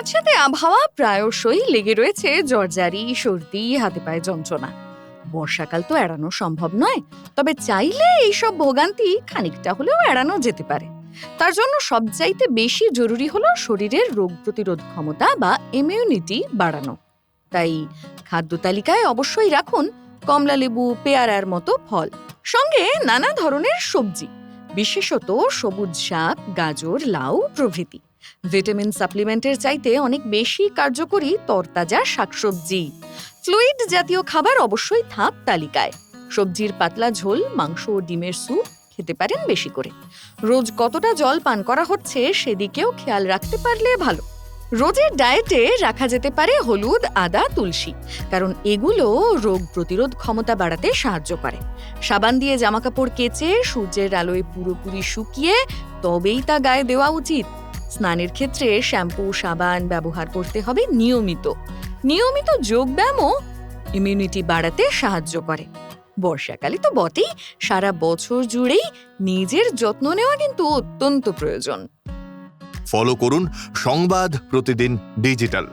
স্যাঁতস্যাঁতে আবহাওয়া প্রায়শই লেগে রয়েছে। জর্জারি সর্দি, হাতে পায়ে যন্ত্রণা। বর্ষাকাল তো এড়ানো সম্ভব নয়, তবে চাইলে এইসব ভোগান্তি খানিকটা হলেও এড়ানো যেতে পারে। তার জন্য সবচাইতে বেশি জরুরি হলো শরীরের রোগ প্রতিরোধ ক্ষমতা বা ইমিউনিটি বাড়ানো। তাই খাদ্য তালিকায় অবশ্যই রাখুন কমলালেবু পেয়ারার মতো ফল। সঙ্গে নানা ধরনের সবজি, বিশেষত সবুজ শাক, গাজর, লাউ প্রভৃতি। ভিটামিন সাপ্লিমেন্টের চাইতে অনেক বেশি কার্যকরী তরতাজা শাকসবজি। ফ্লুইড জাতীয় খাবার অবশ্যই থাক তালিকায়। সবজির পাতলা ঝোল, মাংস ও ডিমের স্যুপ খেতে পারেন বেশি করে। রোজ কতটা জল পান করা হচ্ছে সেদিকেও খেয়াল রাখতে পারলে ভালো। রোজের ডায়েটে রাখা যেতে পারে হলুদ, আদা, তুলসী, কারণ এগুলো রোগ প্রতিরোধ ক্ষমতা বাড়াতে সাহায্য করে। সাবান দিয়ে জামাকাপড় কেচে সূর্যের আলোয় পুরোপুরি শুকিয়ে তবেই তা গায়ে দেওয়া উচিত। স্নানের ক্ষেত্রে শ্যাম্পু, সাবান ব্যবহার করতে হবে নিয়মিত। নিয়মিত যোগব্যায়ামও ইমিউনিটি বাড়াতে সাহায্য করে। বর্ষাকালে তো বটেই, সারা বছর জুড়েই নিজের যত্ন নেওয়া কিন্তু অত্যন্ত প্রয়োজন। ফলো করুন সংবাদ প্রতিদিন ডিজিটাল